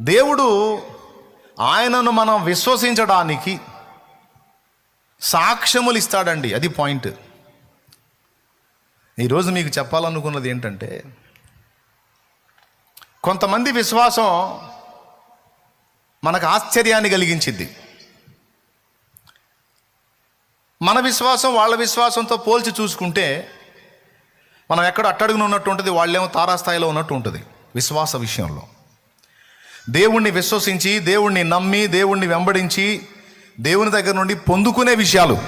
దేవుడు ఆయనను మనం విశ్వసించడానికి సాక్ష్యములు ఇస్తాడండి. అది పాయింట్. ఈరోజు మీకు చెప్పాలనుకున్నది ఏంటంటే కొంతమంది విశ్వాసం మనకు ఆశ్చర్యాన్ని కలిగించింది. మన విశ్వాసం వాళ్ళ విశ్వాసంతో పోల్చి చూసుకుంటే మనం ఎక్కడ అట్టడుగున ఉన్నట్టు ఉంటుంది వాళ్ళేమో తారాస్థాయిలో ఉన్నట్టు ఉంటుంది విశ్వాస విషయంలో. దేవుణ్ణి విశ్వసించి దేవుణ్ణి నమ్మి దేవుణ్ణి వెంబడించి దేవుని దగ్గర నుండి పొందుకునే విషయాలు.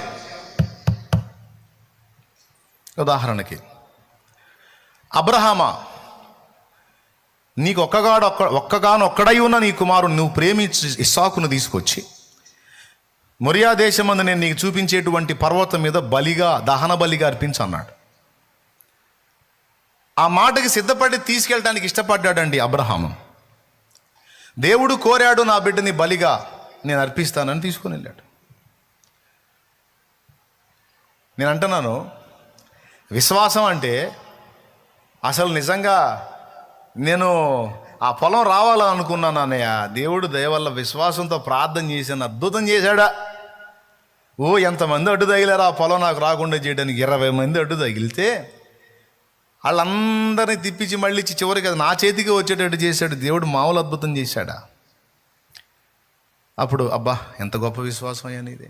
ఉదాహరణకి అబ్రహామా నీకు ఒక్కగాడు ఒక్క ఒక్కగాను ఒక్కడై ఉన్న నీ కుమారుడు నువ్వు ప్రేమించి ఇస్సాకును తీసుకొచ్చి మొరియా దేశమందు నేను నీకు చూపించేటువంటి పర్వతం మీద బలిగా దహన బలిగా అర్పించన్నాడు. ఆ మాటకి సిద్ధపడి తీసుకెళ్ళడానికి ఇష్టపడ్డాడండి అబ్రహాము. దేవుడు కోరాడు నా బిడ్డని బలిగా నేను అర్పిస్తానని తీసుకొని వెళ్ళాడు. నేను అంటున్నాను విశ్వాసం అంటే అసలు నిజంగా నేను ఆ పొలం రావాలనుకున్నాను అన్నయ్య. దేవుడు దయవల్ల విశ్వాసంతో ప్రార్థన చేశాను అద్భుతం చేశాడా? ఓ ఎంతమంది అడ్డు తగిలారు ఆ పొలం నాకు రాకుండా చేయడానికి? ఇరవై మంది అడ్డు తగిలితే వాళ్ళందరినీ తిప్పించి మళ్ళీ ఇచ్చి చివరికి అది నా చేతికి వచ్చేటట్టు చేశాడు. దేవుడు మామూలు అద్భుతం చేశాడా? అప్పుడు అబ్బా ఎంత గొప్ప విశ్వాసం అయ్యా ఇది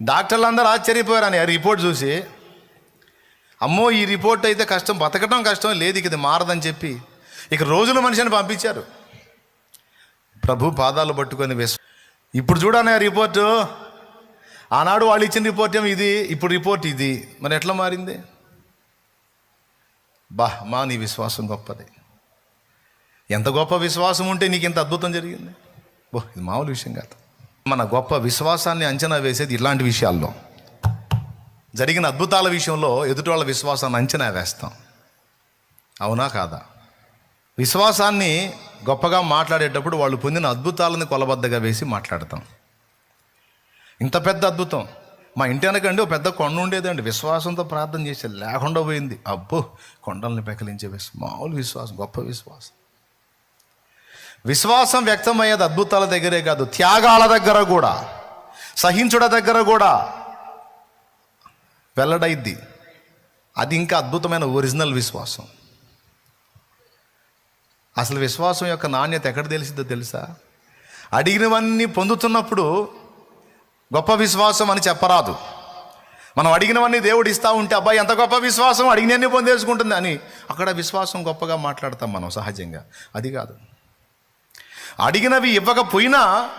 డాక్టర్లు అందరూ ఆశ్చర్యపోయారు అని ఆ రిపోర్ట్ చూసి అమ్మో ఈ రిపోర్ట్ అయితే కష్టం బతకడం కష్టం లేదు ఇక ఇది మారదని చెప్పి ఇక రోజుల మనిషిని పంపించారు. ప్రభు పాదాలు పట్టుకొని విశ్వ ఇప్పుడు చూడనే రిపోర్టు. ఆనాడు వాళ్ళు ఇచ్చిన రిపోర్ట్ ఏమో ఇది? ఇప్పుడు రిపోర్ట్ ఇది. మరి ఎట్లా మారింది? బహ్ మా నీ విశ్వాసం గొప్పది. ఎంత గొప్ప విశ్వాసం ఉంటే నీకు ఇంత అద్భుతం జరిగింది? బో ఇది మామూలు విషయం కాదు. మన గొప్ప విశ్వాసాన్ని అంచనా వేసేది ఇలాంటి విషయాల్లో. జరిగిన అద్భుతాల విషయంలో ఎదుటి వాళ్ళ విశ్వాసాన్ని అంచనా వేస్తాం. అవునా కాదా? విశ్వాసాన్ని గొప్పగా మాట్లాడేటప్పుడు వాళ్ళు పొందిన అద్భుతాలను కొలబద్దగా వేసి మాట్లాడతాం. ఇంత పెద్ద అద్భుతం. మా ఇంటి వెనకండి ఒక పెద్ద కొండ ఉండేదండి. విశ్వాసంతో ప్రార్థన చేసి లేకుండా పోయింది. అబ్బో కొండల్ని పెకలించే విశ్వాసం మామూలు విశ్వాసం గొప్ప విశ్వాసం. విశ్వాసం వ్యక్తమయ్యేది అద్భుతాల దగ్గరే కాదు త్యాగాల దగ్గర కూడా సహించుడ దగ్గర కూడా వెల్లడైద్ది. అది ఇంకా అద్భుతమైన ఒరిజినల్ విశ్వాసం. అసలు విశ్వాసం యొక్క నాణ్యత ఎక్కడ తెలిసిందో తెలుసా? అడిగినవన్నీ పొందుతున్నప్పుడు గొప్ప విశ్వాసం అని చెప్పరాదు. మనం అడిగినవన్నీ దేవుడు ఇస్తా ఉంటే అబ్బాయి ఎంత గొప్ప విశ్వాసం అడిగినన్ని పొందేసుకుంటుంది అని. అక్కడ విశ్వాసం గొప్పగా మాట్లాడతాం మనం సహజంగా. అది కాదు. అడిగినవి ఇవ్వకపోయినా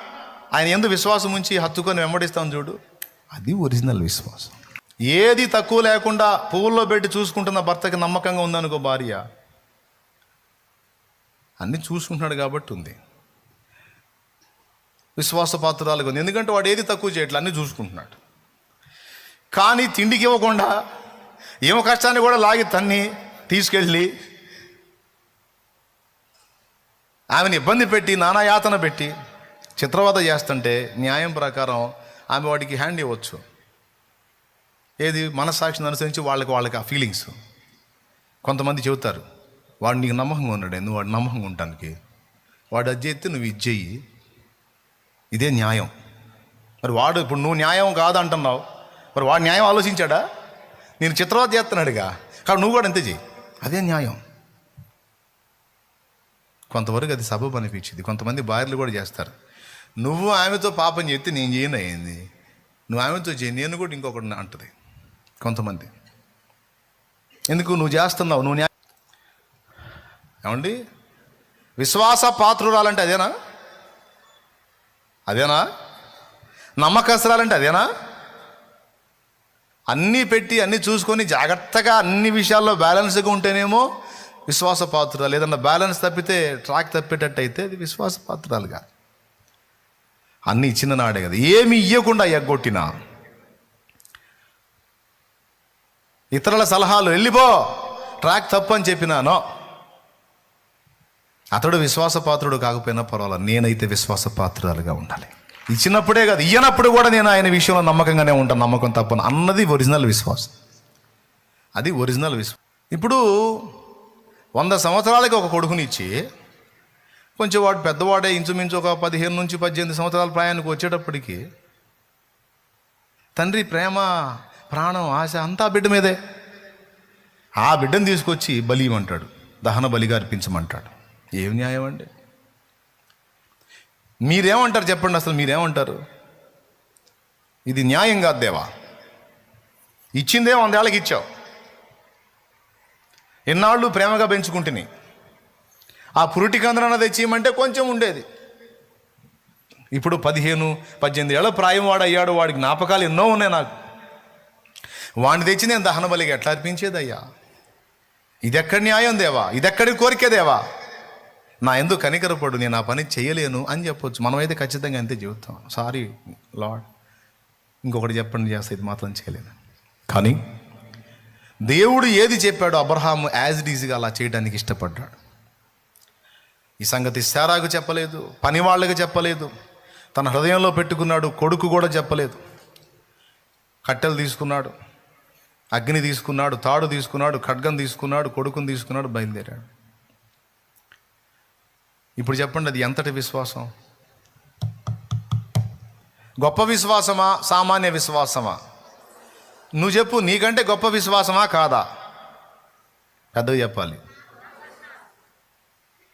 ఆయన ఎందు విశ్వాసం ఉంచి హత్తుకొని వెంబడిస్తాం చూడు. అది ఒరిజినల్ విశ్వాసం. ఏది తక్కువ లేకుండా పువ్వుల్లో పెట్టి చూసుకుంటున్న భర్తకి నమ్మకంగా ఉందనుకో భార్య. అన్నీ చూసుకుంటున్నాడు కాబట్టి ఉంది. విశ్వాసపాత్రాలుగా ఉంది. ఎందుకంటే వాడు ఏది తక్కువ చేయట్లే అన్నీ చూసుకుంటున్నాడు. కానీ తిండికి ఇవ్వకుండా ఏమో కష్టాన్ని కూడా లాగి తన్ని తీసుకెళ్ళి ఆమెను ఇబ్బంది పెట్టి నానా యాతన పెట్టి చిత్రవద చేస్తుంటే న్యాయం ప్రకారం ఆమె వాడికి హ్యాండ్ ఇవ్వచ్చు. ఏది? మనస్సాక్షిని అనుసరించి వాళ్ళకి వాళ్ళకి ఆ ఫీలింగ్స్ కొంతమంది చెబుతారు వాడు నీకు నమ్మకంగా ఉన్నాడు నువ్వు వాడు నమ్మకంగా ఉండటానికి? వాడు అది చేస్తే నువ్వు ఇది చెయ్యి. ఇదే న్యాయం. మరి వాడు ఇప్పుడు నువ్వు న్యాయం కాదంటున్నావు. మరి వాడు న్యాయం ఆలోచించాడా? నేను చిత్రవద చేస్తున్నాడుగా. కాబట్టి నువ్వు కూడా అంతే చెయ్యి. అదే న్యాయం. కొంతవరకు అది సబబు అనిపించింది. కొంతమంది భార్యలు కూడా చేస్తారు. నువ్వు ఆమెతో పాపం చెప్తే నేను చేయను అయింది. నువ్వు ఆమెతో చేయి నేను కూడా ఇంకొకటి అంటది. కొంతమంది. ఎందుకు నువ్వు చేస్తున్నావు? నువ్వు న్యాయం. ఏమండి? విశ్వాస పాత్రురాలంటే అదేనా? అదేనా? నమ్మకస్త్రాలంటే అదేనా? అన్నీ పెట్టి అన్నీ చూసుకొని జాగ్రత్తగా అన్ని విషయాల్లో బ్యాలెన్స్గా ఉంటేనేమో విశ్వాస పాత్రురాలు ఏదన్నా బ్యాలెన్స్ తప్పితే ట్రాక్ తప్పేటట్టు అయితే అది విశ్వాస పాత్రాలు అన్నీ ఇచ్చిన నాడే కదా. ఏమి ఇవ్వకుండా ఎగ్గొట్టినా. ఇతరుల సలహాలు వెళ్ళిపో ట్రాక్ తప్పు అని చెప్పినానో అతడు విశ్వాసపాత్రుడు కాకపోయినా పర్వాలేదు నేనైతే విశ్వాసపాత్రురాలుగా ఉండాలి. ఇచ్చినప్పుడే కాదు ఇయ్యనప్పుడు కూడా నేను ఆయన విషయంలో నమ్మకంగానే ఉంటాను నమ్మకం తప్పను. అన్నది ఒరిజినల్ విశ్వాసం. అది ఒరిజినల్ విశ్వాసం. ఇప్పుడు వంద సంవత్సరాలకి ఒక కొడుకునిచ్చి కొంచెం వాడు పెద్దవాడే ఇంచుమించు ఒక పదిహేను నుంచి పద్దెనిమిది సంవత్సరాల ప్రాయానికి వచ్చేటప్పటికి తండ్రి ప్రేమ ప్రాణం ఆశ అంతా బిడ్డ మీదే. ఆ బిడ్డను తీసుకొచ్చి బలి ఇవ్వమంటాడు దహన బలిగా అర్పించమంటాడు. ఏం న్యాయం అండి? మీరేమంటారు చెప్పండి అసలు మీరేమంటారు? ఇది న్యాయం కాదు దేవా. ఇచ్చిందే వందేళ్ళకి ఇచ్చావు. ఎన్నాళ్ళు ప్రేమగా పెంచుకుంటుని. ఆ పురుటి కందన తెచ్చియమంటే కొంచెం ఉండేది. ఇప్పుడు పదిహేను పద్దెనిమిది ఏళ్ళ ప్రాయం వాడు అయ్యాడు వాడి జ్ఞాపకాలు ఎన్నో ఉన్నాయి నాకు. వాడిని తెచ్చి నేను దహన బలిగా ఎట్లా అర్పించేదయ్యా? ఇదెక్కడి న్యాయం దేవా? ఇదెక్కడి కోరికే దేవా? నా ఎందుకు కనికరపడు నేను ఆ పని చేయలేను అని చెప్పొచ్చు. మనమైతే ఖచ్చితంగా అంతే చెబుతాం సారీ లాడ్ ఇంకొకటి చెప్పండి చేస్తే ఇది మాత్రం చేయలేను. కానీ దేవుడు ఏది చెప్పాడో అబ్రహాము యాజ్ ఇట్ ఈజీగా అలా చేయడానికి ఇష్టపడ్డాడు. ఈ సంగతి శారాకు చెప్పలేదు పని వాళ్ళకు చెప్పలేదు తన హృదయంలో పెట్టుకున్నాడు కొడుకు కూడా చెప్పలేదు. కట్టెలు తీసుకున్నాడు అగ్ని తీసుకున్నాడు తాడు తీసుకున్నాడు ఖడ్గం తీసుకున్నాడు కొడుకుని తీసుకున్నాడు బయలుదేరాడు. ఇప్పుడు చెప్పండి అది ఎంతటి విశ్వాసం? గొప్ప విశ్వాసమా సామాన్య విశ్వాసమా? నువ్వు చెప్పు నీకంటే గొప్ప విశ్వాసమా కాదా? పెద్దవి చెప్పాలి.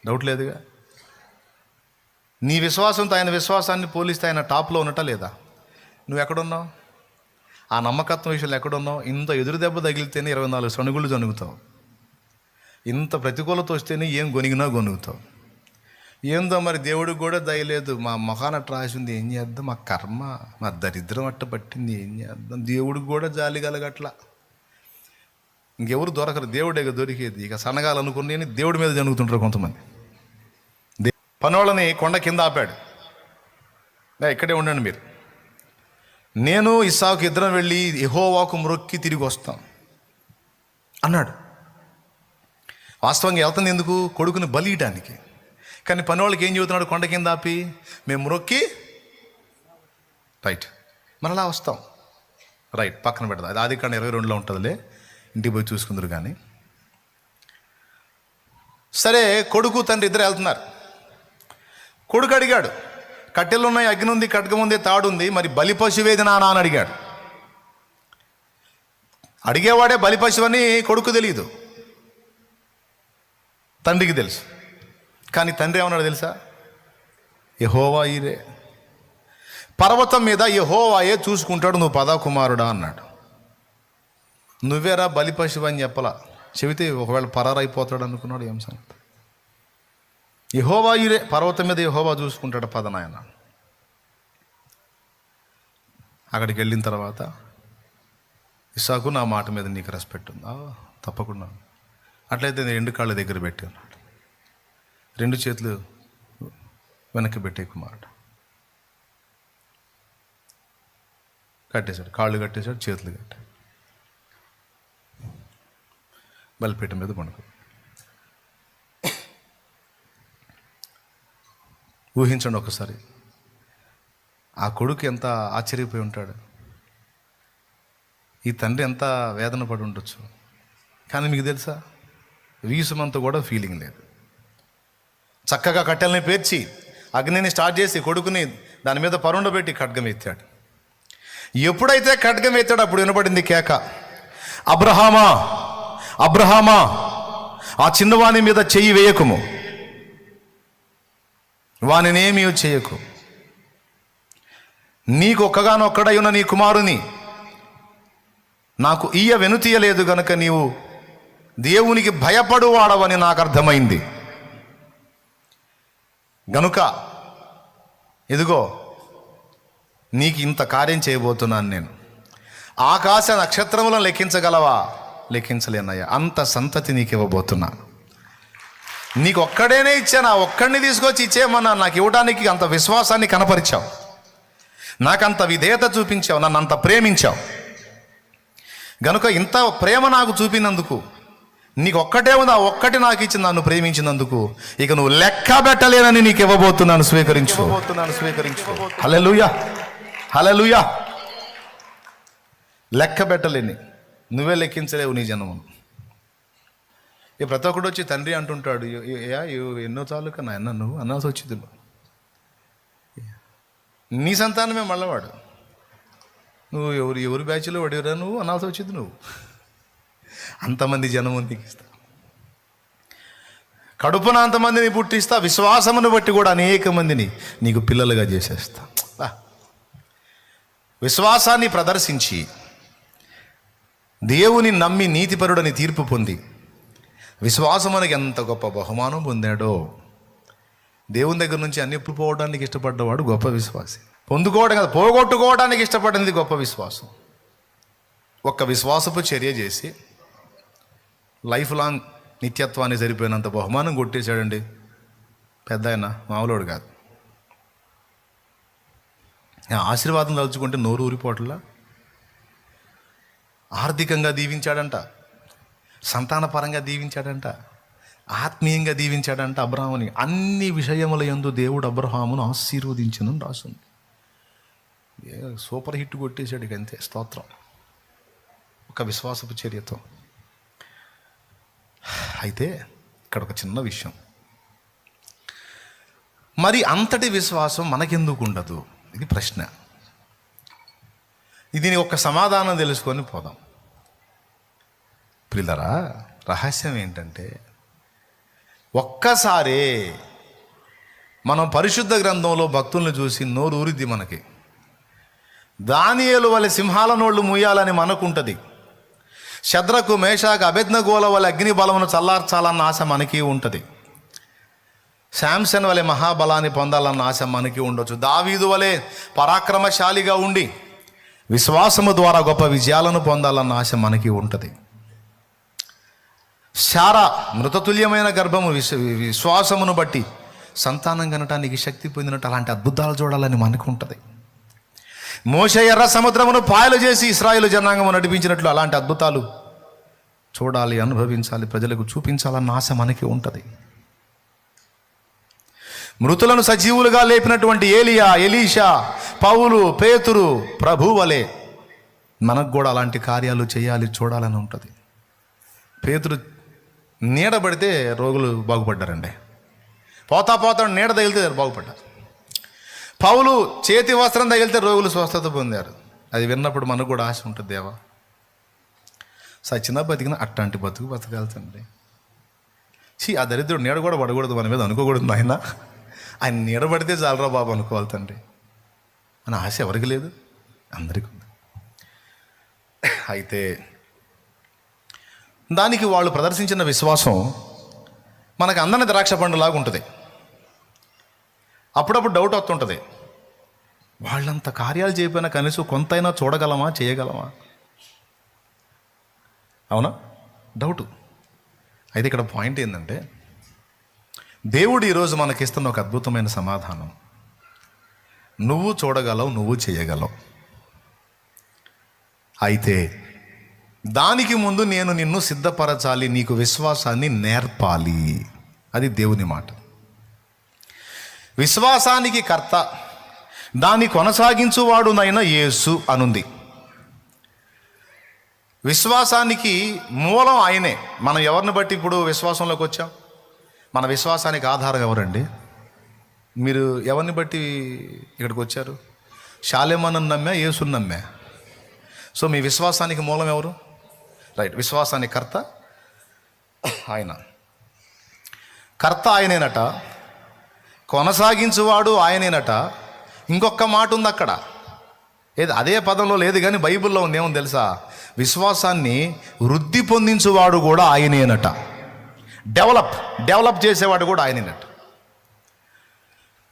డౌట్ లేదుగా? నీ విశ్వాసంతో ఆయన విశ్వాసాన్ని పోలిస్తే ఆయన టాప్లో ఉన్నట లేదా? నువ్వు ఎక్కడున్నావు? ఆ నమ్మకత్వం విషయంలో ఎక్కడున్నావు? ఇంత ఎదురు దెబ్బ తగిలితేనే ఇరవై నాలుగు సణుగుళ్ళు జనుగుతావు. ఇంత ప్రతికూలత వస్తేనే ఏం గొనిగినా గొనుగుతావు. ఏందో మరి దేవుడికి కూడా దయలేదు మా మొఖాన రాసింది ఏం చేద్దాం? మా కర్మ మా దరిద్రం అట్ట పట్టింది ఏం చేద్దాం? దేవుడికి కూడా జాలి కలగట్లా. ఇంకెవరు దొరకరు? దేవుడే ఇక దొరికేది. ఇక సనగాలనుకుని దేవుడి మీద జరుగుతుంటారు కొంతమంది. దే- పనోళ్ళని కొండ కింద ఆపాడు. ఇక్కడే ఉండండి మీరు. నేను ఇస్సాకు ఇద్దరం వెళ్ళి ఎహోవాకు మొక్కి తిరిగి వస్తాం. అన్నాడు. వాస్తవంగా వెళ్తుంది ఎందుకు? కొడుకుని బలియటానికి. కానీ పని వాళ్ళకి ఏం చెబుతున్నాడు కొండ కింద ఆపి? మేము మురొక్కి రైట్. మరలా వస్తాం. రైట్ పక్కన పెడదాం. అది ఆది కాండ ఇరవై రెండులో ఉంటుందిలే. ఇంటికి పోయి చూసుకుందరు కానీ సరే కొడుకు తండ్రి ఇద్దరు వెళ్తున్నారు. కొడుకు అడిగాడు కట్టెలు ఉన్నాయి అగ్ని ఉంది ఖడ్గం ఉంది తాడు ఉంది మరి బలి పశువేది నానా అని అడిగాడు. అడిగేవాడే బలి పశువు అని కొడుకు తెలియదు తండ్రికి తెలుసు. కానీ తండ్రి ఏమన్నాడు తెలుసా? యహోవా ఈరే. పర్వతం మీద యహోవాయే చూసుకుంటాడు నువ్వు పదా కుమారుడా అన్నాడు. నువ్వేరా బలి పశువు అని చెప్పలా? చెబితే ఒకవేళ పరారైపోతాడు అనుకున్నాడు ఏం సంగతి? యహోవా ఈరే పర్వతం మీద యహోవా చూసుకుంటాడు పదనాయన అక్కడికి వెళ్ళిన తర్వాత ఇసాకు నా మాట మీద నీకు రెస్పెక్ట్ ఉందా? తప్పకుండా. అట్లయితే నేను రెండు కాళ్ళ దగ్గర పెట్టాను. రెండు చేతులు వెనక్కి పెట్టే కుమారుడు కట్టేశాడు కాళ్ళు కట్టేశాడు చేతులు కట్టాడు. బలిపీఠ మీద పండుకో. ఊహించండి ఒకసారి ఆ కొడుకు ఎంత ఆశ్చర్యపోయి ఉంటాడు. ఈ తండ్రి ఎంత వేదన పడి ఉండొచ్చు. కానీ మీకు తెలుసా వీసుమంత కూడా ఫీలింగ్ లేదు. చక్కగా కట్టెల్ని పేర్చి అగ్నిని స్టార్ట్ చేసి కొడుకుని దాని మీద పరుండబెట్టి ఖడ్గం ఎత్తాడు. ఎప్పుడైతే ఖడ్గం ఎత్తాడు అప్పుడు వినపడింది కేక. అబ్రహామా అబ్రహామా ఆ చిన్నవాని మీద చెయ్యి వేయకుము. వానినేమీ చేయకు. నీకు ఒక్కగానొక్కడై ఉన్న నీ కుమారుని నాకు ఈయ వెనుతీయలేదు గనుక నీవు దేవునికి భయపడు వాడవని నాకు అర్థమైంది గనుక ఇదిగో నీకు ఇంత కార్యం చేయబోతున్నాను నేను. ఆకాశ నక్షత్రములను లెక్కించగలవా? లెక్కించలేనయ్యా. అంత సంతతి నీకు ఇవ్వబోతున్నా. నీకు ఒక్కడేనే ఇచ్చాను ఒక్కడిని తీసుకొచ్చి ఇచ్చేయమన్నా నాకు ఇవ్వడానికి అంత విశ్వాసాన్ని కనపరిచావు. నాకంత విధేయత చూపించావు నన్ను అంత ప్రేమించావు. గనుక ఇంత ప్రేమ నాకు చూపినందుకు నీకు ఒక్కటే ఉంది ఆ ఒక్కటి నాకు ఇచ్చి నన్ను ప్రేమించినందుకు. ఇక నువ్వు లెక్క పెట్టలేనని నీకు ఇవ్వబోతున్నాను స్వీకరించు. స్వీకరించు. హలలుయా హలలుయా లెక్క పెట్టలేని. నువ్వే లెక్కించలేవు నీ జన్మను. ఇక ప్రతి ఒక్కడు వచ్చి తండ్రి అంటుంటాడు "ఏ- ఏ- ఏ, ఏ- ఎన్నో చాలు కన్నా అన్న నువ్వు అన్నాల్సి వచ్చింది. నీ సంతానమే మళ్ళవాడు నువ్వు ఎవరు ఎవరి బ్యాచ్లో పడివరా నువ్వు అనాల్సి వచ్చింది నువ్వు. అంతమంది జనము దిగిస్తా కడుపున అంతమందిని పుట్టిస్తా విశ్వాసమును బట్టి కూడా అనేక మందిని నీకు పిల్లలుగా చేసేస్తా. విశ్వాసాన్ని ప్రదర్శించి దేవుని నమ్మి నీతిపరుడని తీర్పు పొంది విశ్వాసమునకి ఎంత గొప్ప బహుమానం పొందాడో దేవుని దగ్గర నుంచి అన్ని పోవడానికి ఇష్టపడ్డవాడు గొప్ప విశ్వాసి. పొందుకోవడం కదా పోగొట్టుకోవడానికి ఇష్టపడింది గొప్ప విశ్వాసం. ఒక్క విశ్వాసపు చర్య చేసి లైఫ్ లాంగ్ నిత్యత్వాన్ని సరిపోయినంత బహుమానం కొట్టేశాడండి. పెద్ద ఆయన మామూలుడు కాదు. ఆశీర్వాదం తలుచుకుంటే నోరు ఊరిపోవట్లా? ఆర్థికంగా దీవించాడంట. సంతానపరంగా దీవించాడంట. ఆత్మీయంగా దీవించాడంట అబ్రహాముని. అన్ని విషయముల యందు దేవుడు అబ్రహామును ఆశీర్వదించను రాసింది. ఏ సూపర్ హిట్ కొట్టేశాడు ఇక అంతే. స్తోత్రం. ఒక విశ్వాసపు చర్యతో. అయితే ఇక్కడ ఒక చిన్న విషయం. మరి అంతటి విశ్వాసం మనకెందుకు ఉండదు? ఇది ప్రశ్న. దీని ఒక సమాధానం తెలుసుకొని పోదాం. పిల్లరా రహస్యం ఏంటంటే ఒక్కసారే మనం పరిశుద్ధ గ్రంథంలో భక్తుల్ని చూసి నోరు ఊరిద్ది మనకి. దానియలు వలె సింహాల నోళ్ళు మూయాలని మనకుంటుంది. శద్రకు మేషాకు అభిజ్ఞగోల వల్ల అగ్ని బలమును చల్లార్చాలన్న ఆశ మనకి ఉంటుంది. శాంసన్ వలె మహాబలాన్ని పొందాలన్న ఆశ మనకి ఉండొచ్చు. దావీదు వలె పరాక్రమశాలిగా ఉండి విశ్వాసము ద్వారా గొప్ప విజయాలను పొందాలన్న ఆశ మనకి ఉంటుంది. శారా మృతతుల్యమైన గర్భము విశ్వ విశ్వాసమును బట్టి సంతానం కనటానికి శక్తి పొందినట్టు అలాంటి అద్భుతాలు చూడాలని మనకు ఉంటుంది. మోష ఎర్ర సముద్రమును పాయలు చేసి ఇస్రాయేల్ జనాంగము నడిపించినట్లు అలాంటి అద్భుతాలు చూడాలి అనుభవించాలి ప్రజలకు చూపించాలన్న ఆశ మనకి ఉంటుంది. మృతులను సజీవులుగా లేపినటువంటి ఏలియా ఎలీషా పౌలు పేతురు ప్రభువలే. మనకు కూడా అలాంటి కార్యాలు చేయాలి చూడాలని ఉంటుంది. పేతురు నీడబడితే రోగులు బాగుపడ్డారండి. పోతా పోతా నీడ తగిలితే బాగుపడ్డారు. పౌలు చేతి వస్త్రం తగిలితే రోగులు స్వస్థత పొందారు. అది విన్నప్పుడు మనకు కూడా ఆశ ఉంటుంది దేవా. సచిన బతికిన అట్లాంటి బతుకు బతకాలి తండ్రి. చీ ఆ దరిద్రుడు నీడ కూడా పడకూడదు మన మీద అనుకోకూడదు ఆయన ఆయన నీడ పడితే చాలరా బాబు అనుకోవాలి తండ్రి. అని ఆశ ఎవరికి లేదు? అందరికీ ఉంది. అయితే దానికి వాళ్ళు ప్రదర్శించిన విశ్వాసం మనకు అందని ద్రాక్ష పండులాగా ఉంటుంది. అప్పుడప్పుడు డౌట్ వస్తుంటుంది. వాళ్ళంత కార్యాలు చేయకపోయినా కనీసం కొంతైనా చూడగలమా చేయగలమా? అవునా? డౌటు అయితే ఇక్కడ పాయింట్ ఏంటంటే దేవుడు ఈరోజు మనకిస్తున్న ఒక అద్భుతమైన సమాధానం. నువ్వు చూడగలవు నువ్వు చేయగలవు. అయితే దానికి ముందు నేను నిన్ను సిద్ధపరచాలి నీకు విశ్వాసాన్ని నేర్పాలి. అది దేవుని మాట. విశ్వాసానికి కర్త. దాన్ని కొనసాగించువాడునైన యేసు అనుంది. విశ్వాసానికి మూలం ఆయనే. మనం ఎవరిని బట్టి ఇప్పుడు విశ్వాసంలోకి వచ్చాం? మన విశ్వాసానికి ఆధారం ఎవరండి? మీరు ఎవరిని బట్టి ఇక్కడికి వచ్చారు? శాలేమను నమ్మా యేసుని నమ్మా. సో మీ విశ్వాసానికి మూలం ఎవరు? రైట్ విశ్వాసానికి కర్త ఆయన. కర్త ఆయనేనట. కొనసాగించువాడు ఆయనేనట. ఇంకొక మాట ఉంది అక్కడ ఏది అదే పదంలో లేదు కానీ బైబిల్లో ఉంది ఏమో తెలుసా? విశ్వాసాన్ని వృద్ధి పొందించువాడు కూడా ఆయనేనట. డెవలప్ డెవలప్ చేసేవాడు కూడా ఆయనేనట.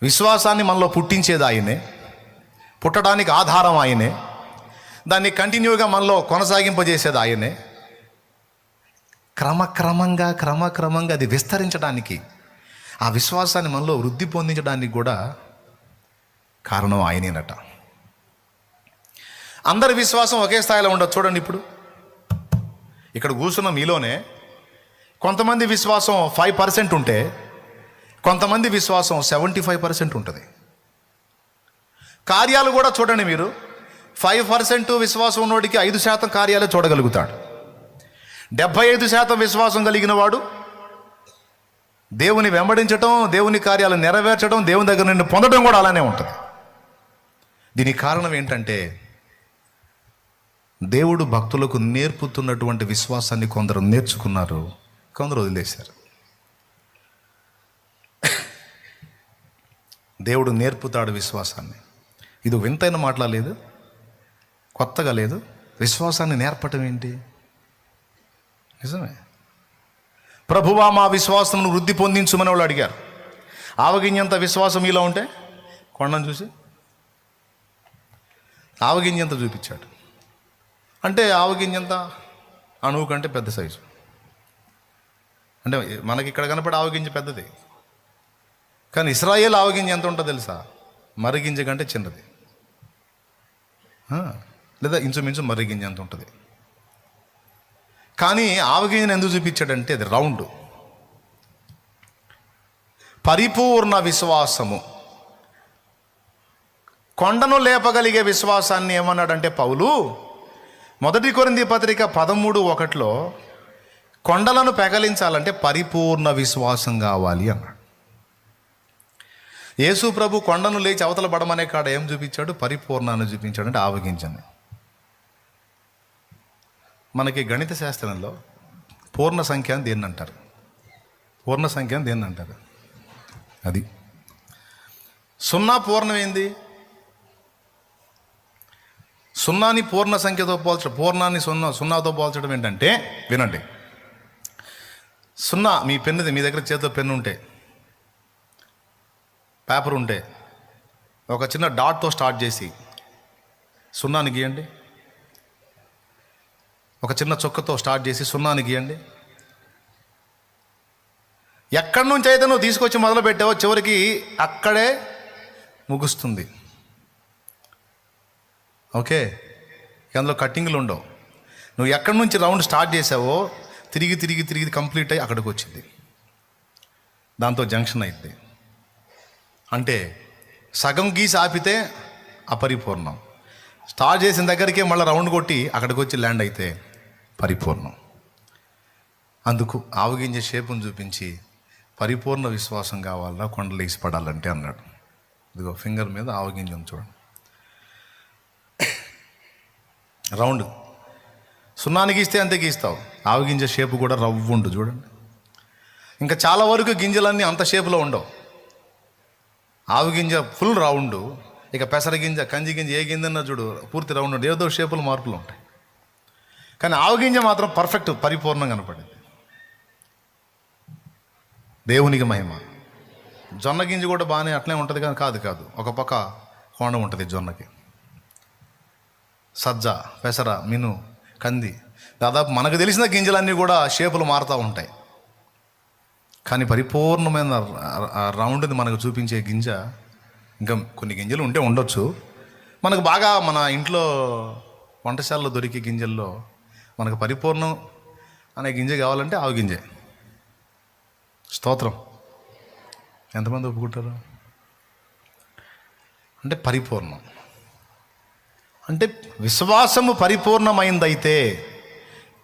విశ్వాసాన్ని మనలో పుట్టించేది ఆయనే. పుట్టడానికి ఆధారం ఆయనే. దాన్ని కంటిన్యూగా మనలో కొనసాగింపజేసేది ఆయనే. క్రమక్రమంగా క్రమక్రమంగా అది విస్తరించడానికి ఆ విశ్వాసాన్ని మనలో వృద్ధి పొందించడానికి కూడా కారణం ఆయనేనట. అందరి విశ్వాసం ఒకే స్థాయిలో ఉండదు. చూడండి ఇప్పుడు. ఇక్కడ కూర్చున్న మీలోనే కొంతమంది విశ్వాసం ఫైవ్ పర్సెంట్ ఉంటే కొంతమంది విశ్వాసం సెవెంటీ ఫైవ్ పర్సెంట్ ఉంటుంది. కార్యాలు కూడా చూడండి మీరు. ఫైవ్ పర్సెంట్ విశ్వాసం ఉన్నోడికి ఐదు శాతం కార్యాలు చూడగలుగుతాడు. డెబ్భై ఐదు శాతం విశ్వాసం కలిగిన వాడు దేవుని వెంబడించటం దేవుని కార్యాలు నెరవేర్చడం దేవుని దగ్గర నుండి పొందడం కూడా అలానే ఉంటుంది. దీనికి కారణం ఏంటంటే దేవుడు భక్తులకు నేర్పుతున్నటువంటి విశ్వాసాన్ని కొందరు నేర్చుకున్నారు కొందరు వదిలేశారు. దేవుడు నేర్పుతాడు విశ్వాసాన్ని. ఇది వింతైన మాటలా లేదు కొత్తగా లేదు. విశ్వాసాన్ని నేర్పటం ఏంటి? నిజమే. ప్రభువా మా విశ్వాసమును వృద్ధి పొందించుమని వాళ్ళు అడిగారు. ఆవగింజంత విశ్వాసం ఇలా ఉంటే? కొండను చూసి. ఆవగింజంత చూపించాడు. అంటే ఆవగింజంత అణువు కంటే పెద్ద సైజు. అంటే మనకి ఇక్కడ కనపడే ఆవగింజ పెద్దది. కానీ ఇస్రాయేల్ ఆవగింజ ఎంత ఉంటుందో తెలుసా? మరిగింజ కంటే చిన్నది. లేదా ఇంచుమించు మరిగింజ ఎంత ఉంటుంది? కానీ ఆవగింజను ఎందుకు చూపించాడంటే అది రౌండ్. పరిపూర్ణ విశ్వాసము. కొండను లేపగలిగే విశ్వాసాన్ని ఏమన్నాడంటే పౌలు? మొదటి కొరింది పత్రిక పదమూడు ఒకటిలో కొండలను పెగలించాలంటే పరిపూర్ణ విశ్వాసం కావాలి అన్నాడు. యేసు ప్రభు కొండను లేచి అవతల పడమనే కాడ ఏం చూపించాడు? పరిపూర్ణాన్ని చూపించాడు అంటే ఆవగించని మనకి గణిత శాస్త్రంలో పూర్ణ సంఖ్య అని దేన్ని అంటారు పూర్ణ సంఖ్య అని దేన్ని అంటారు అది. సున్నా పూర్ణమైంది సున్నాని పూర్ణ సంఖ్యతో పోల్చడం పూర్ణాన్ని సున్నా సున్నాతో పోల్చడం ఏంటంటే వినండి. సున్నా మీ పెన్నుది మీ దగ్గర చేతిలో పెన్ను ఉంటే పేపర్ ఉంటే ఒక చిన్న డాట్తో స్టార్ట్ చేసి సున్నాని గీయండి. ఒక చిన్న చుక్కతో స్టార్ట్ చేసి సున్నాని గీయండి ఎక్కడి నుంచి అయితే నువ్వు తీసుకొచ్చి మొదలు పెట్టావో చివరికి అక్కడే ముగుస్తుంది. ఓకే? అందులో కట్టింగ్లు ఉండవు. నువ్వు ఎక్కడి నుంచి రౌండ్ స్టార్ట్ చేసావో తిరిగి తిరిగి తిరిగి కంప్లీట్ అయ్యి అక్కడికి వచ్చింది. దాంతో జంక్షన్ అయింది. అంటే సగం గీసి ఆపితే అపరిపూర్ణం. స్టార్ట్ చేసిన దగ్గరికే మళ్ళీ రౌండ్ కొట్టి అక్కడికి వచ్చి ల్యాండ్ అయితే పరిపూర్ణం. అందుకు ఆవగింజ షేపును చూపించి పరిపూర్ణ విశ్వాసం కావాలా కొండలు వేసి పడాలంటే అన్నాడు. ఇదిగో ఫింగర్ మీద ఆవగింజ ఉంది చూడండి. రౌండ్. సున్నానికి ఇస్తే అంతే గీస్తావు. ఆవగింజ షేపు కూడా రవ్వు ఉండు చూడండి. ఇంకా చాలా వరకు గింజలన్నీ అంత షేపులో ఉండవు. ఆవగింజ ఫుల్ రౌండ్. ఇక పెసర గింజ కంది గింజ ఏ గింజన్నా చూడు పూర్తి రౌండ్ ఏదో షేపులు మార్పులు ఉంటాయి. కానీ ఆవు గింజ మాత్రం పర్ఫెక్ట్ పరిపూర్ణంగా కనపడింది. దేవునికి మహిమ. జొన్న గింజ కూడా బాగానే అట్లే ఉంటుంది కానీ కాదు కాదు. ఒక పక్క కోణం ఉంటుంది జొన్నకి. సజ్జ పెసర మిను కంది. దాదాపు మనకు తెలిసిన గింజలన్నీ కూడా షేపులు మారుతూ ఉంటాయి. కానీ పరిపూర్ణమైన రౌండ్ని మనకు చూపించే గింజ ఇంకా కొన్ని గింజలు ఉంటే ఉండొచ్చు. మనకు బాగా మన ఇంట్లో వంటశాలలో దొరికే గింజల్లో మనకు పరిపూర్ణం అనే గింజ కావాలంటే ఆవు గింజే. స్తోత్రం. ఎంతమంది ఒప్పుకుంటారు? అంటే పరిపూర్ణం. అంటే విశ్వాసము పరిపూర్ణమైందైతే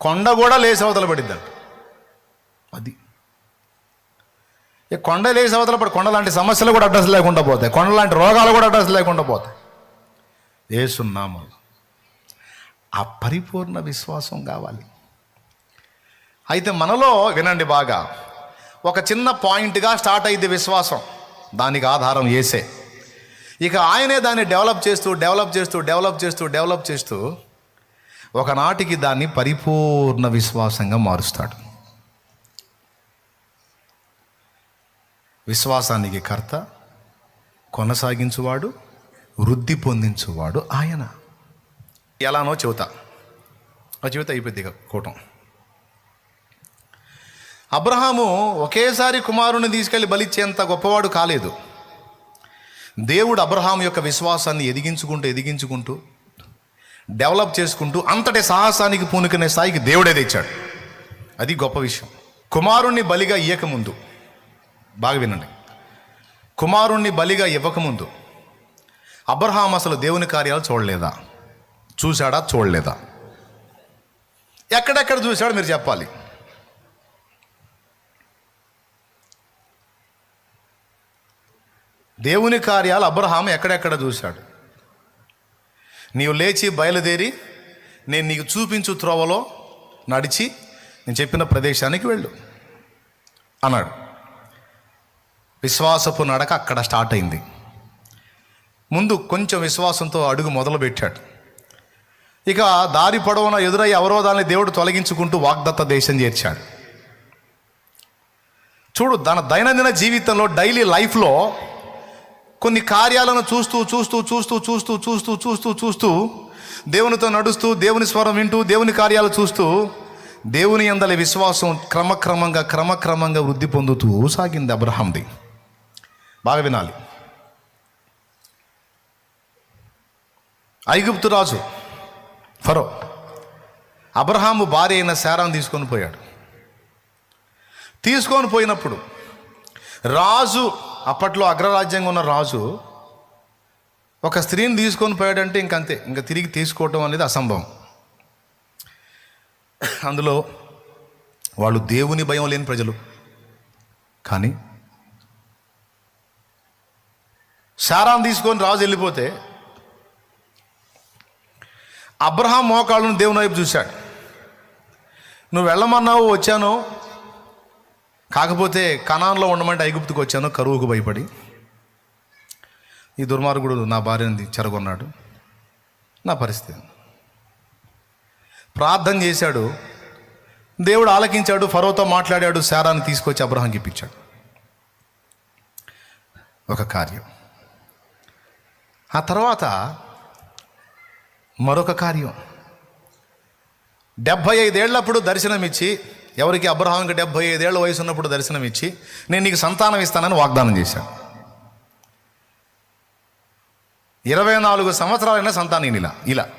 కొండ కూడా లేచి అవతల పడిద్దంట. అది. ఏ కొండ లేచి అవతల పడి కొండ లాంటి సమస్యలు కూడా అడ్రస్ లేకుండా పోతాయి. కొండ లాంటి రోగాలు కూడా అడ్రస్ లేకుండా పోతాయి. ఏసున్నాము ఆ పరిపూర్ణ విశ్వాసం కావాలి. అయితే మనలో వినండి బాగా ఒక చిన్న పాయింట్గా స్టార్ట్ అయింది విశ్వాసం. దానికి ఆధారం ఏసే. ఇక ఆయనే దాన్ని డెవలప్ చేస్తూ డెవలప్ చేస్తూ డెవలప్ చేస్తూ డెవలప్ చేస్తూ ఒకనాటికి దాన్ని పరిపూర్ణ విశ్వాసంగా మారుస్తాడు. విశ్వాసానికి కర్త కొనసాగించువాడు వృద్ధి పొందించువాడు ఆయన. ఎలానో చెబుతా. ఆ చెబుతా అయిపోద్ది ఇక కూటం. అబ్రహాము ఒకేసారి కుమారుని తీసుకెళ్ళి బలిచ్చేంత గొప్పవాడు కాలేదు. దేవుడు అబ్రహాం యొక్క విశ్వాసాన్ని ఎదిగించుకుంటూ ఎదిగించుకుంటూ డెవలప్ చేసుకుంటూ అంతటి సాహసానికి పూనుకునే స్థాయికి దేవుడే తెచ్చాడు. అది గొప్ప విషయం. కుమారుణ్ణి బలిగా ఇయ్యకముందు. బాగా వినండి. కుమారుణ్ణి బలిగా ఇవ్వకముందు. అబ్రహాం అసలు దేవుని కార్యాలు చూడలేదా? చూశాడా? చూడలేదా? ఎక్కడెక్కడ చూశాడో మీరు చెప్పాలి. దేవుని కార్యాలు అబ్రహాం ఎక్కడెక్కడ చూశాడు? నీవు లేచి బయలుదేరి నేను నీకు చూపించు త్రోవలో నడిచి నేను చెప్పిన ప్రదేశానికి వెళ్ళు అన్నాడు. విశ్వాసపు నడక అక్కడ స్టార్ట్ అయింది. ముందు కొంచెం విశ్వాసంతో అడుగు మొదలుపెట్టాడు. ఇక దారి పొడవున ఎదురయ్యే అవరోధాలని దేవుడు తొలగించుకుంటూ వాగ్దత్త దేశం చేర్చాడు. చూడు తన దైనందిన జీవితంలో డైలీ లైఫ్లో కొన్ని కార్యాలను చూస్తూ చూస్తూ చూస్తూ చూస్తూ చూస్తూ చూస్తూ చూస్తూ దేవునితో నడుస్తూ దేవుని స్వరం వింటూ దేవుని కార్యాలు చూస్తూ దేవుని అందలి విశ్వాసం క్రమక్రమంగా క్రమక్రమంగా వృద్ధి పొందుతూ సాగింది అబ్రహాంది బాగా వినాలి. ఐగుప్తు రాజు ఫరో. అబ్రహాము భార్య అయిన శారాన్ని తీసుకొని పోయాడు. తీసుకొని పోయినప్పుడు రాజు అప్పట్లో అగ్రరాజ్యంగా ఉన్న రాజు ఒక స్త్రీని తీసుకొని పోయాడంటే ఇంకంతే ఇంకా తిరిగి తీసుకోవటం అనేది అసంభవం. అందులో వాళ్ళు దేవుని భయం లేని ప్రజలు. కానీ శారాన్ని తీసుకొని రాజు వెళ్ళిపోతే అబ్రహాం మోకాళ్ళను దేవుని వైపు చూశాడు. నువ్వు వెళ్ళమన్నావు వచ్చాను. కాకపోతే కణాన్లో ఉండమంటే ఐగుప్తుకు వచ్చాను కరువుకు భయపడి. ఈ దుర్మార్గుడు నా భార్యని చెరగొన్నాడు. నా పరిస్థితి ప్రార్థన చేశాడు. దేవుడు ఆలకించాడు ఫరోతో మాట్లాడాడు శారాన్ని తీసుకొచ్చి అబ్రహాంకి ఇప్పించాడు. ఒక కార్యం. ఆ తర్వాత మరొక కార్యం. డెబ్భై ఐదేళ్ళప్పుడు దర్శనమిచ్చి ఎవరికి అబ్రహాంకి డెబ్భై ఐదేళ్ళ వయసు ఉన్నప్పుడు దర్శనమిచ్చి నేను నీకు సంతానం ఇస్తానని వాగ్దానం చేశాను. ఇరవై నాలుగు సంవత్సరాలైన సంతానం ఇలా ఇలా.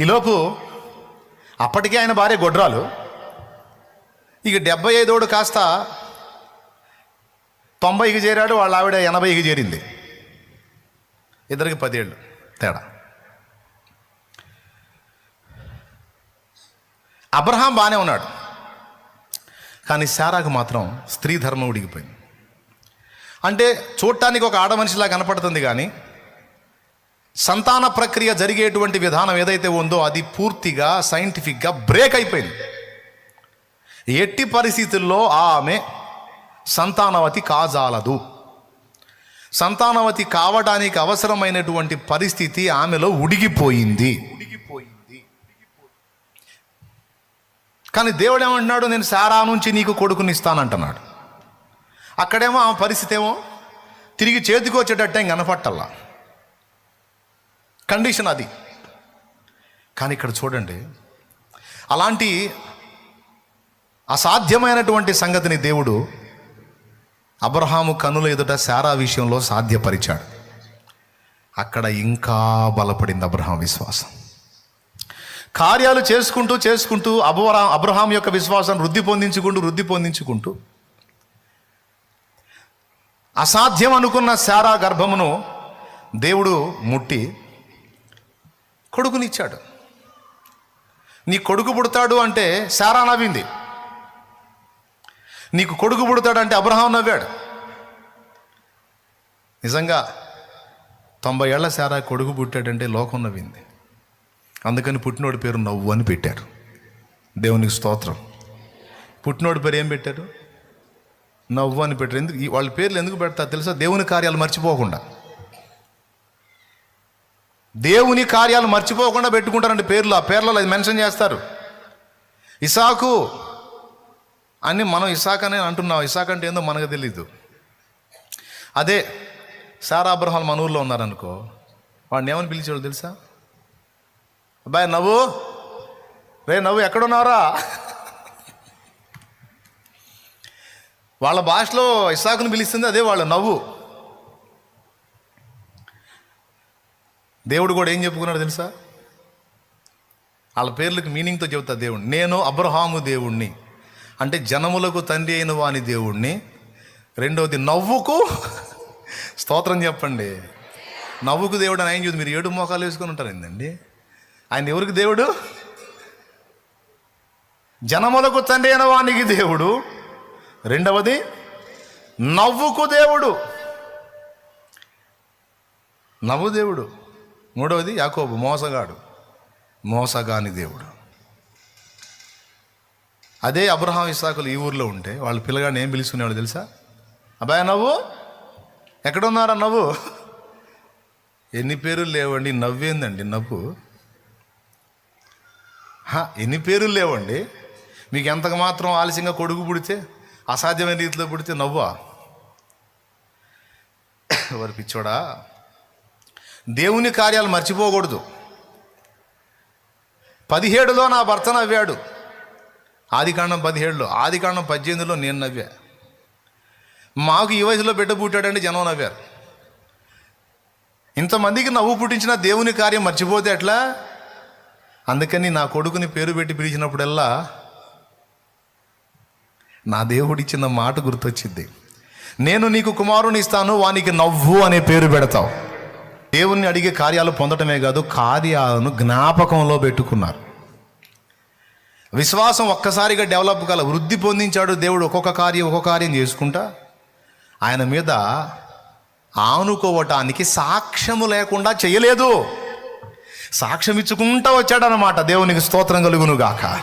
ఈలోపు అప్పటికే ఆయన భార్య గొడ్రాలు. ఇక డెబ్బై ఐదోడు కాస్త తొంభైకి చేరాడు వాళ్ళ ఆవిడ ఎనభైకి చేరింది. ఇద్దరికి పదేళ్ళు తేడా. అబ్రహాం బాగానే ఉన్నాడు. కానీ శారాకు మాత్రం స్త్రీ ధర్మం ఉడిగిపోయింది. అంటే చూడటానికి ఒక ఆడ మనిషిలా కనపడుతుంది కానీ సంతాన ప్రక్రియ జరిగేటువంటి విధానం ఏదైతే ఉందో అది పూర్తిగా సైంటిఫిక్గా బ్రేక్ అయిపోయింది. ఎట్టి పరిస్థితుల్లో ఆమె సంతానవతి కాజాలదు. సంతానవతి కావడానికి అవసరమైనటువంటి పరిస్థితి ఆమెలో ఉడిగిపోయింది. ఉడిగిపోయింది. కానీ దేవుడు ఏమంటున్నాడు నేను సారా నుంచి నీకు కొడుకుని ఇస్తానంటున్నాడు. అక్కడేమో ఆమె పరిస్థితి ఏమో తిరిగి చేతికి వచ్చేటట్టు ఏం కనపట్టల్లా. కండిషన్ అది. కానీ ఇక్కడ చూడండి అలాంటి అసాధ్యమైనటువంటి సంగతిని దేవుడు అబ్రహాము కనుల ఎదుట శారా విషయంలో సాధ్యపరిచాడు. అక్కడ ఇంకా బలపడింది అబ్రహాం విశ్వాసం. కార్యాలు చేసుకుంటూ చేసుకుంటూ అబరా అబ్రహాం యొక్క విశ్వాసం వృద్ధి పొందించుకుంటూ వృద్ధి పొందించుకుంటూ అసాధ్యం అనుకున్న శారా గర్భమును దేవుడు ముట్టి కొడుకునిచ్చాడు. నీ కొడుకు పుడతాడు అంటే శారా నవ్వింది. నీకు కొడుకు పుడతాడంటే అబ్రహాం నవ్వాడు. నిజంగా తొంభై ఏళ్ళ శారా కొడుకు పుట్టాడంటే లోకం నవ్వింది. అందుకని పుట్టినోడి పేరు నవ్వు అని పెట్టారు. దేవునికి స్తోత్రం. పుట్టినోడి పేరు ఏం పెట్టారు? నవ్వు అని పెట్టారు. ఎందుకు? వాళ్ళ పేర్లు ఎందుకు పెడతారు తెలుసా? దేవుని కార్యాలు మర్చిపోకుండా. దేవుని కార్యాలు మర్చిపోకుండా పెట్టుకుంటారండి పేర్లు. ఆ పేర్లలో అది మెన్షన్ చేస్తారు. ఇసాకు అని మనం ఇసాక్ అనే అంటున్నాం. ఇసాక్ అంటే ఏందో మనకు తెలీదు. అదే సారా అబ్రహాం మన ఊర్లో ఉన్నారనుకో వాడిని ఏమని పిలిచాడు తెలుసా? అబ్బాయి నవ్వు. రే నవ్వు ఎక్కడున్నారా వాళ్ళ భాషలో ఇసాకును పిలుస్తుంది అదే వాళ్ళు నవ్వు. దేవుడు కూడా ఏం చెప్పుకున్నాడు తెలుసా? వాళ్ళ పేర్లకు మీనింగ్తో చెబుతా దేవుడు నేను అబ్రహాము దేవుణ్ణి. అంటే జనములకు తండ్రి అయిన వాని దేవుణ్ణి. రెండవది నవ్వుకు. స్తోత్రం చెప్పండి. నవ్వుకు దేవుడు అని ఆయన చూసి మీరు ఏడు మోకాలు వేసుకొని ఉంటారు ఏంటండి ఆయన ఎవరికి దేవుడు? జనములకు తండ్రి అయిన వానికి దేవుడు. రెండవది నవ్వుకు దేవుడు. నవ్వు దేవుడు. మూడవది యాకోబు మోసగాడు. మోసగాని దేవుడు. అదే అబ్రహాం ఇసాకులు ఈ ఊర్లో ఉంటే వాళ్ళ పిల్లగాడిని ఏం పిలుచుకునేవాడు తెలుసా? అబ్బాయి నవ్వు. ఎక్కడున్నారా నవ్వు? ఎన్ని పేర్లు లేవండి నవ్వేందండి నవ్వు. హా, ఎన్ని పేర్లు లేవండి? మీకు ఎంతకు మాత్రం ఆలస్యంగా కొడుకు పుడితే అసాధ్యమైన రీతిలో పుడితే నవ్వా? వారి పిచ్చోడా? దేవుని కార్యాలు మర్చిపోకూడదు. పదిహేడులో నా భర్త నవ్వాడు. ఆదికాండం పదిహేడులో ఆదికాండం పద్దెనిమిదిలో నేను నవ్వా. మాకు ఈ వయసులో బిడ్డ పుట్టాడంటే జనం నవ్వారు. ఇంతమందికి నవ్వు పుట్టించిన దేవుని కార్యం మర్చిపోతే ఎట్లా? అందుకని నా కొడుకుని పేరు పెట్టి పిలిచినప్పుడల్లా నా దేవుడిచ్చిన మాట గుర్తొచ్చింది. నేను నీకు కుమారుని ఇస్తాను వానికి నవ్వు అనే పేరు పెడతావు. దేవుణ్ణి అడిగే కార్యాలు పొందటమే కాదు కార్యాలను జ్ఞాపకంలో పెట్టుకున్నారు. విశ్వాసం ఒక్కసారిగా డెవలప్ కల వృద్ధి పొందించాడు దేవుడు ఒక్కొక్క కార్యం ఒక్కొక్క కార్యం చేసుకుంటా. ఆయన మీద ఆనుకోవటానికి సాక్ష్యము లేకుండా చేయలేదు. సాక్ష్యం ఇచ్చుకుంటా వచ్చాడనమాట దేవునికి స్తోత్రం కలుగును గాక